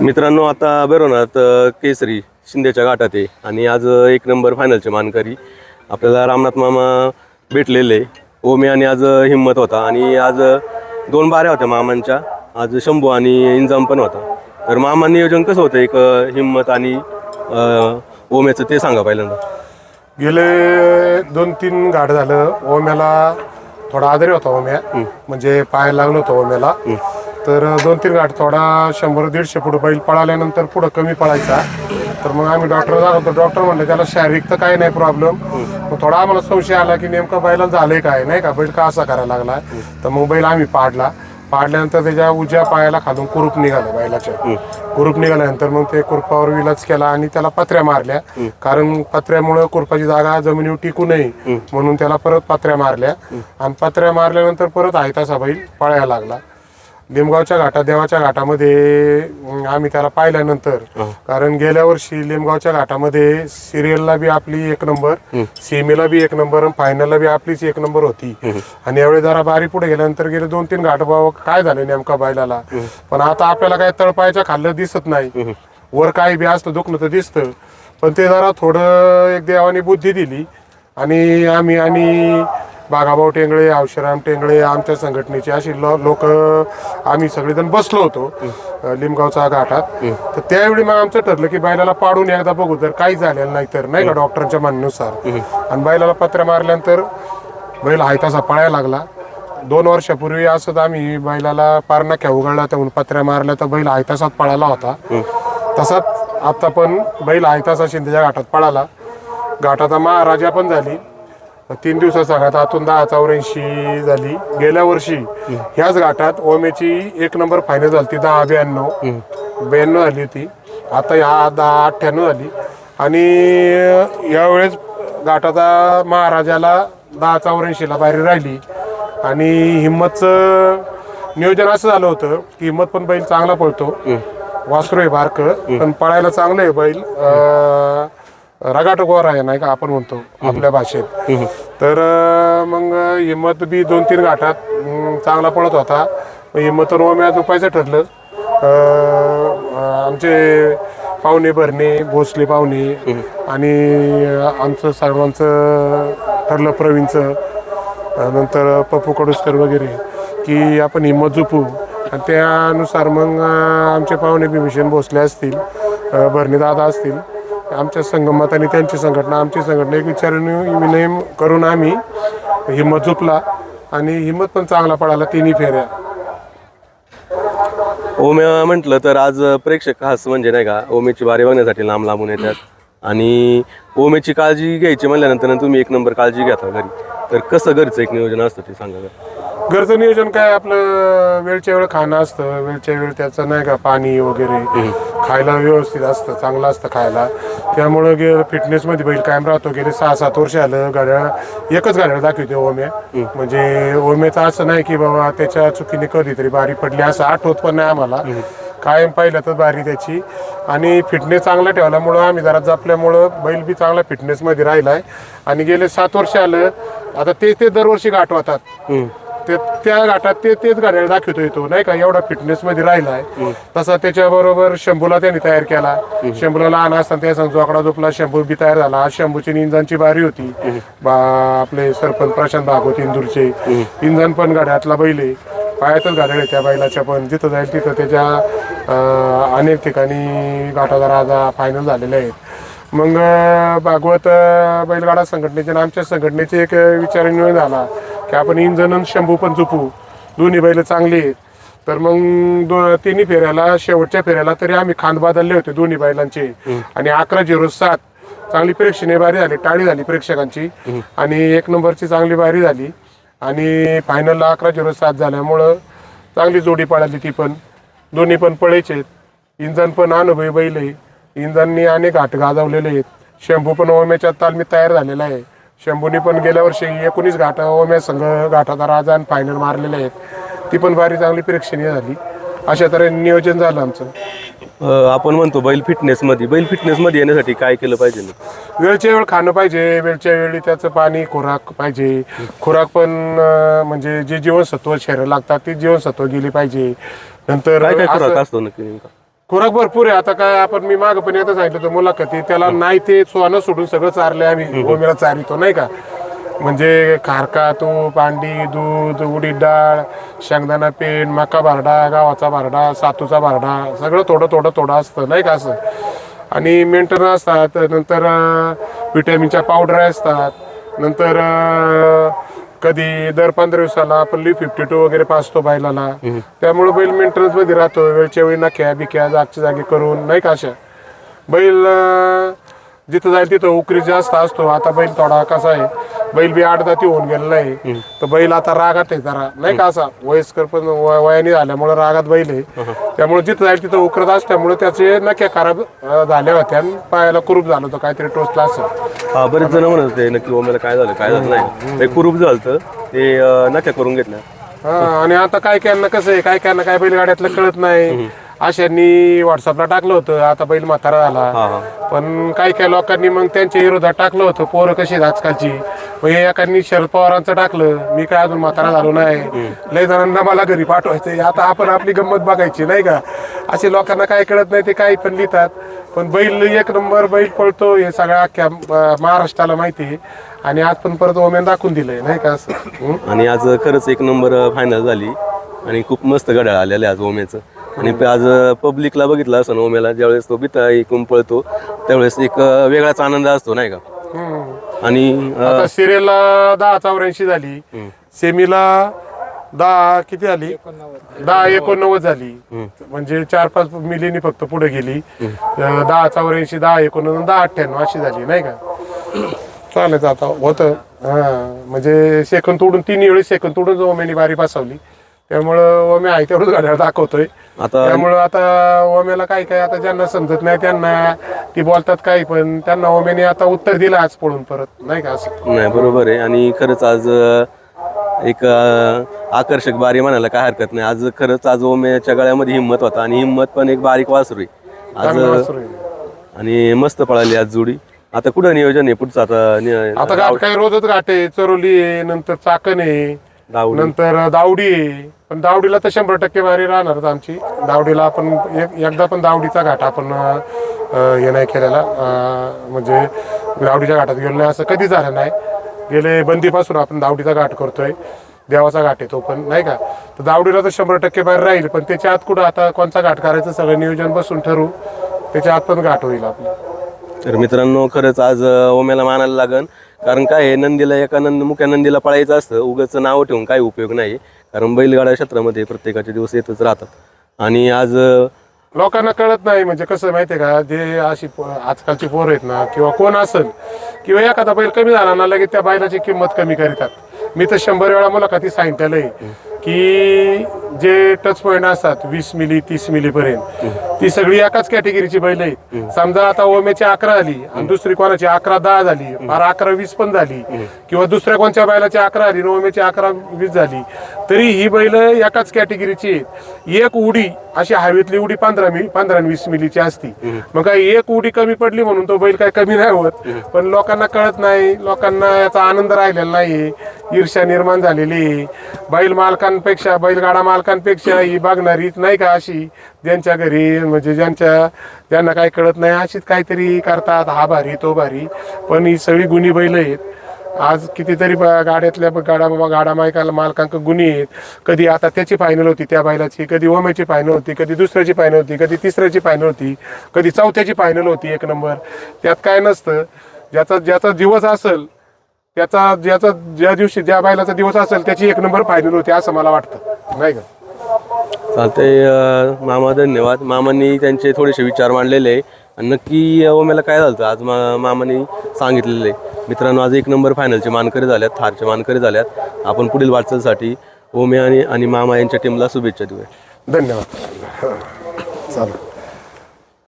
मित्रांनो आता बेरोनात केसरी शिंदेच्या घाटात आहे आणि आज एक नंबर फायनलचे मानकरी आपल्याला रामनाथ मामा भेटलेले. ओमी आणि आज अ, हिम्मत होता आणि आज दोन बाऱ्या होत्या मामांच्या. आज शंभू आणि इंजाम पण होता. तर मामा नियोजन कसं होतं? एक अ, हिम्मत आणि ओम्याचं ते सांगा पहिल्यांदा. गेले दोन तीन गाठ झालं. ओम्याला थोडा आजारी होता ओम्या. म्हणजे पाय लागलं होतं ओम्याला. तर दोन तीन गाठ थोडा शंभर दीडशे फूट बैल पळाल्यानंतर पुढं कमी पळायचा. तर मग आम्ही डॉक्टर होतो डॉक्टर म्हणले त्याला शारीरिक तर काही नाही प्रॉब्लेम मग थोडा आम्हाला संशय आला की नेमकं बैलाला झालंय काय नाही का? बैल का असा करायला लागला? तर मग बैल आम्ही पाडला. पाडल्यानंतर त्याच्या उजव्या पायाला खालून कुरूप निघालं बैलाच्या. कुरूप निघाल्यानंतर मग ते कुरपावर विलाज केला आणि त्याला पत्र्या मारल्या. कारण पत्र्यामुळे कुरपाची जागा जमिनीवर टिकू नये म्हणून त्याला परत पत्र्या मारल्या. आणि पत्र्या मारल्यानंतर परत आयतासा बैल पळायला लागला. लिमगावच्या घाटात देवाच्या घाटामध्ये आम्ही त्याला पाहिल्यानंतर कारण गेल्या वर्षी लिमगावच्या घाटामध्ये सिरियलला बी आपली एक नंबर सेमीला बी एक नंबर आणि फायनलला बी आपलीच एक नंबर होती. आणि यावेळी जरा बारी पुढे गेल्यानंतर गेले दोन तीन घाट भाव काय झाले नेमका बैलाला? पण आता आपल्याला काय तळपायच्या खाल्लं दिसत नाही. वर काही बी असतं दुखणं तर दिसतं. पण ते जरा थोडं एक देवाने बुद्धी दिली. आणि आम्ही आणि बागाभाऊ टेंगळे औशराम टेंगळे आमच्या संघटनेचे अशी लोक आम्ही सगळेजण बसलो होतो अ, लिमगावच्या घाटात. तर त्यावेळी मग आमचं ठरलं की बैलाला पाडून एकदा बघू जर काही झालेलं नाही तर नाही का डॉक्टरांच्या म्हणण्यानुसार. आणि बैलाला पत्र मारल्यानंतर बैल हाय तसा पळायला लागला. दोन वर्षापूर्वी असंच आम्ही बैलाला पारनाख्या उघडला तर म्हणून पत्र्या मारल्या तर बैल हाय तसाच पळाला होता. तसाच आता पण बैल आहे तसा शिंदेच्या घाटात पळाला. घाटात महाराजा पण झाली. तीन दिवसाचा घाट आतून दहा चौऱ्याऐंशी झाली. गेल्या वर्षी ह्याच घाटात ओमेची एक नंबर फायनल झाली ती दहा ब्याण्णव. ब्याण्णव झाली होती आता ह्या दहा अठ्ठ्याण्णव झाली. आणि यावेळेस घाटाचा महाराजाला दहा चौऱ्याऐंशीला बाहेर राहिली. आणि हिंमतचं नियोजन असं झालं होतं की हिंमत पण बैल चांगला पळतो. वासरू आहे बारक पण पळायला चांगलं आहे बैल. रगाट गोर आहे नाही का? आपण म्हणतो आपल्या भाषेत. तर मग हिंमत बी दोन तीन घाटात चांगला पळत होता. मग हिंमत ओम्या झोपायचं ठरलं. आमचे पाहुणे भरणे भोसले पाहुणे आणि आमचं सर्वांचं ठरलं प्रवीणचं. नंतर पप्पू कडुसकर वगैरे की आपण हिंमत झोपू आणि त्यानुसार मग आमचे पाहुणे भीमसेन भोसले असतील भरणे दादा असतील. आमच्या संगमत आणि त्यांची संघटना आमची संघटना एक विचारणे विनय करून आम्ही हिंमत झोपला आणि हिंमत पण चांगला पडाला तिन्ही फेऱ्या. ओम्या म्हटलं तर आज प्रेक्षक खास म्हणजे नाही का ओमेची बारी बघण्यासाठी लांब लांबून येतात. आणि ओमेची काळजी घ्यायची म्हणल्यानंतर तुम्ही एक नंबर काळजी घेता घरी. तर कसं घरचं एक नियोजन असतं ते सांगा घरी घरचं नियोजन काय? आपलं वेळच्या वेळ खाणं असतं वेळच्या वेळ त्याचं नाही का पाणी वगैरे खायला व्यवस्थित असतं चांगलं असतं खायला. त्यामुळं गे फिटनेसमध्ये बैल कायम राहतो. गेले सहा सात वर्ष आलं गाड्या एकच गाड्या दाखवते ओम्या. म्हणजे ओम्याचं असं नाही की बाबा त्याच्या चुकीने कधीतरी बारी पडली असं आठवत पण नाही आम्हाला. कायम पाहिलं तर बारी त्याची. आणि फिटनेस चांगला ठेवल्यामुळं आम्ही जरा जपल्यामुळं बैल बी चांगला फिटनेसमध्ये राहिला आहे आणि गेले सात वर्ष आलं आता ते ते दरवर्षी गाठवतात. ते त्या घाटात ते तेच गाड्या दाखवतो येतो नाही का? एवढा फिटनेस मध्ये राहिलाय. तसा त्याच्याबरोबर शंभूला त्यांनी तयार केला. शंभूला लहान असताना त्या सांगतो आकडा झोपला शंभू बी तयार झाला. आज शंभूची इंजनची बारी होती. बा आपले सरपंच प्रशांत भागवत इंदूरचे. इंजन पण गाड्यातला बैल आहे. पायातच गाड्या त्या बैलाच्या पण. जिथं जाईल तिथं त्याच्या अनेक ठिकाणी घाटाचा राजा फायनल झालेले आहेत. मग भागवत बैलगाडा संघटनेचे आणि आमच्या संघटनेचे एक विचार निर्णय झाला. की आपण इंजन आणि शंभू पण चुकू दोन्ही बैल चांगली आहेत. तर मग दो तिन्ही फेऱ्याला शेवटच्या फेऱ्याला तरी आम्ही खांद बदलले होते दोन्ही बैलांचे. आणि अकरा झिरो सात. चांगली प्रेक्षणीय बारी झाली टाळी झाली प्रेक्षकांची. आणि एक नंबरची चांगली बारी झाली. आणि फायनलला अकरा झिरो सात झाल्यामुळं चांगली जोडी पळाली ती पण. दोन्ही पण पळायचे आहेत. इंजन पण अनुभवी बैल आहे. इंजननी अनेक घाट गाजवलेले आहेत. शंभू पण ओम्याच्या तालमीत तयार झालेला आहे. शंभूनी पण गेल्या वर्षी एकोणीस घाट ओम्या संघ घाटाचा राजा आणि फायनल मारलेले आहेत. ती पण बारी चांगली प्रेक्षणीय झाली. अशा तऱ्हेने नियोजन झालं आमचं. अं, आपण म्हणतो बैल फिटनेसमध्ये बैल फिटनेसमध्ये येण्यासाठी काय केलं पाहिजे? वेळच्या वेळ खाणं पाहिजे वेळच्या वेळी त्याचं पाणी खुराक पाहिजे. खुराक पण अं, म्हणजे जे जीवनसत्व शरीर लागतात ते जीवनसत्व गेली पाहिजे. नंतर काय काय असं- असतो नक्की नेमका? खुराक भरपूर आहे. आता काय आपण मी माग पण येतं सांगितलं होतं मुलाखती त्याला नाही ते सोनं सोडून सगळं चारले आम्ही. गोमेला चारितो नाही का? म्हणजे खारका तूप अंडी दूध उडीद डाळ शेंगदाणा पेंड मका बारडा गावाचा बारडा सातूचा बारडा सगळं थोडं थोडं थोडं असतं नाही का असं? आणि मेंटेन असतात नंतर विटॅमिनच्या पावडर असतात नंतर कधी दर पंधरा दिवसाला आपण ली फिफ्टी टू वगैरे पाचतो बैलाला. त्यामुळे बैल मेंटेनन्समध्ये राहतो वेळच्या वेळी नख्या बिक्या जागच्या जागी करून नाही का अशा? बैल अं, जिथं जाईल तिथं उकरी जास्त असतो. आता बैल थोडा कसा आहे बैल बी आठ दाती होऊन गेलेला आहे तर बैल आता रागात आहे जरा. नाही का असा? वयस्कर पण वय- वयाने झाल्यामुळे रागात बैल आहे. त्यामुळे जिथं जाईल तिथं उकरत असल्यामुळे त्याचे नक्या खराब अं, झाल्या होत्या आणि पायाला कुरूप झालं होतं. काहीतरी टोचला असेल हा बरेच जण म्हणत होते नक्की ओम्याला काय झालं काय झालं नाही. ते कुरूप झालं होतं, ते अं, नख्या करून घेतल्या. हा आणि आता काय काय कसं आहे? काय काय काय बैलगाड्यातलं कळत नाही. अशांनी व्हॉट्सअपला टाकलं होतं आता बैल म्हातारा झाला. पण काही काही लोकांनी मग त्यांच्या विरोधात टाकलं होतं पोरं कशी आजकालची? मग हे एकांनी शरद पवारांचं टाकलं मी काय अजून म्हातारा झालो नाही. लय जणांना मला घरी पाठवायचंय आता आपण आपली गंमत बघायची नाही का? असे लोकांना काय कळत नाही ते काही पण लिहितात. पण बैल एक नंबर बैल पळतो हे सगळ्या अख्ख्या महाराष्ट्राला माहिती आहे. आणि आज पण परत ओमेन दाखवून दिलंय नाही का असं? आणि आज खरंच एक नंबर फायनल झाली. आणि खूप मस्त गड्या आलेले आज ओमेचं आणि पे- आज पब्लिकला बघितलं असं ओमेला ज्यावेळेस तो बिता ऐकून पळतो त्यावेळेस एक वेगळाच आनंद असतो नाही का? हं. आणि आता सिरियलला दहा चौऱ्याऐंशी झाली सेमीला दहा किती झाली? दहा एकोणनव्वद झाली. म्हणजे चार पाच मिलीनी फक्त पुढे गेली. दहा चौऱ्याऐंशी दहा एकोणनव्वद दहा अठ्ठ्याण्णव अशी झाली नाही का? चालेल आता होतं. हा म्हणजे सेकंद तोडून तीन वेळेस सेकंद तोडून ओमेनी बारी बसवली. त्यामुळं ओमे आहे तेवढंच गाड्या दाखवतोय. आता त्यामुळं आता ओमेला काय काय आता ज्यांना समजत नाही त्यांना ती बोलतात काही पण त्यांना ओमेने आता उत्तर दिलं आज पळून परत. नाही का असं? नाही बरोबर आहे. आणि खरंच आज अं, एक अं, आकर्षक बारी म्हणायला काय हरकत नाही. आज खरंच आज ओम्याच्या गळ्यामध्ये हिंमत होता. आणि हिंमत पण एक बारीक वासरू आहे. आज चांगलं वासरू आहे. आणि मस्त पळाली आज जोडी. आता कुठं नियोजन आहे पुढचं? आता नि- आता घाट काही रोजच घाट आहे. चरोली आहे नंतर चाकण आहे दावडी नंतर दावडी आहे. पण दावडीला तर शंभर टक्के वारी राहणारच आमची. दावडीला आपण एक- एकदा पण दावडीचा घाट आपण हे नाही केलेला. म्हणजे दावडीच्या घाटात गेलो नाही असं कधी झालं नाही. गेले बंदीपासून आपण दावडीचा घाट करतोय. देवाचा घाट आहे तो पण नाही का? तर दावडीला तर शंभर टक्के बाहेर राहील पण त्याच्या आत कुठं आता कोणता घाट करायचं सगळं नियोजन बसून ठरवू. त्याच्या आत पण घाट होईल आपलं. तर मित्रांनो खरंच आज ओम्याला मानायला लागन. कारण काय आहे नंदीला एका नंद मुख्या नंदीला पळायचं असतं उगाच नाव ठेवून काही उपयोग नाही कारण बैलगाडा क्षेत्रामध्ये प्रत्येकाचे दिवस येतच राहतात. आणि आज लोकांना कळत नाही म्हणजे कसं माहितीये का? जे अशी पो- आजकालची पोर आहेत ना किंवा कोण असेल किंवा एखादा बैल कमी झाला ना लगेच त्या बैलाची किंमत कमी करीतात. मी तर शंभर वेळा मुलाखती कधी सांगितलेलं आहे. की जे टच पॉईंट असतात वीस मिली तीस मिली पर्यंत ती सगळी एकाच कॅटेगरीची बैल आहेत. समजा आता ओमेची अकरा आली आणि दुसरी कोणाची अकरा दहा झाली बारा अकरा वीस पण झाली किंवा दुसऱ्या कोणत्या बैलाची अकरा आली आणि ओमेची अकरा वीस झाली तरी ही बैल एकाच कॅटेगरीची आहेत. एक उडी अशी हवेतली उडी पंधरा मिली पंधरा आणि वीस मिलीची असती. मग काय एक उडी कमी पडली म्हणून तो बैल काय कमी नाही होत. पण लोकांना कळत नाही लोकांना याचा आनंद राहिलेला नाही ईर्ष्या निर्माण झालेली आहे. बैल मालकांपेक्षा बैलगाडा मालकांपेक्षा ही बघणारीच नाही का अशी? ज्यांच्या घरी म्हणजे ज्यांच्या ज्यांना काही कळत नाही अशीच काहीतरी करतात हा भारी तो भारी. पण ही सगळी गुणी बैल आहेत. आज कितीतरी गाड्यातल्या गाडा गाडा मायकाला मालकांक गुन्हे आहेत. कधी आता त्याची फायनल होती त्या बैलाची कधी ओम्याची फायनल होती कधी दुसऱ्याची फायनल होती कधी तिसऱ्याची फायनल होती कधी चौथ्याची फायनल होती एक नंबर त्यात काय नसतं. ज्याचा ज्याचा दिवस असेल त्याचा ज्याचा ज्या दिवशी ज्या बैलाचा दिवस असेल त्याची एक नंबर फायनल होती असं मला वाटतं. नाही का? चालतंय अं, मामा धन्यवाद. मामांनी त्यांचे थोडेसे विचार मांडलेले. आहे आणि नक्की ओम्याला काय झालं होतं? आज मा मामांनी सांगितलेलं. आहे मित्रांनो आज एक नंबर फायनलचे मानकरी झाल्यात थारचे मानकरी झाल्यात. आपण पुढील वाटचालीसाठी ओम्या आणि आणि मामा यांच्या टीमला शुभेच्छा देऊया. धन्यवाद. चालेल.